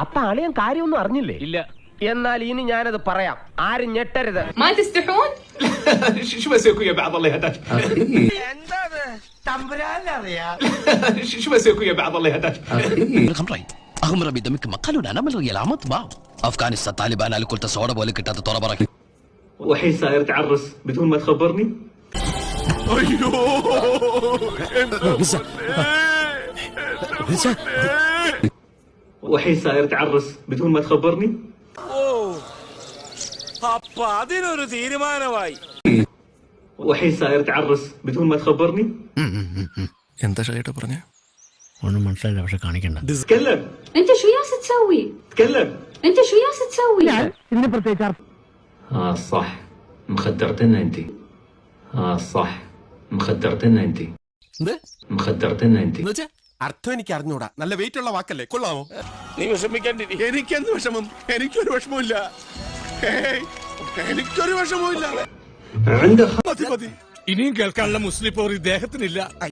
അപ്പൊ അളിയൻ കാര്യമൊന്നും അറിഞ്ഞില്ലേ ഇല്ല എന്നാൽ ഇനി ഞാനത് പറയാം ആരും ഞെട്ടരുത് ما تستحون شو بسوي يا بعض الله يهداك شو بسوي يا بعض الله يهداك ഖംറായി അഹമ്മറ ബിദമിക്ക് മക്കളുടെ അനമൽ അമത്ത് ബാ അഫ്ഗാനിസ്ഥാൻ താലിബാൻ അലുക്കുലത്തെ സോഡ പോലെ കിട്ടാത്ത തുറ പറക്കി وحين صاير تعرس بدون ما تخبرني وحين صاير تعرس بدون ما تخبرني അപ്പൊ അതിനൊരു തീരുമാനമായി وحين صاير تعرس بدون ما تخبرني എന്താ ഷൈട്ട പറഞ്ഞ ഒന്നും മനസ്സിലായില്ല പക്ഷെ കാണിക്കണ്ട تكلم انت شو ياس تسوي تكلم انت شو ياس تسوي اه صح مخدرتنا انت اه صح مخدرتنا انت مخدرتنا انت അർത്ഥം എനിക്ക് അറിഞ്ഞൂടാ നല്ല വെയിറ്റ് ഉള്ള വാക്കല്ലേ? കൊള്ളാമോ? നീ വിഷമിക്കാണ്ടിരി. എനിക്കെന്ത് വിഷമം? എനിക്കൊരു വിഷമമില്ല എനിക്കൊരു വിഷമമില്ല ഇനിയും കേൾക്കാനുള്ള മുസ്ലിം പോർ ഇദ്ദേഹത്തിനില്ല.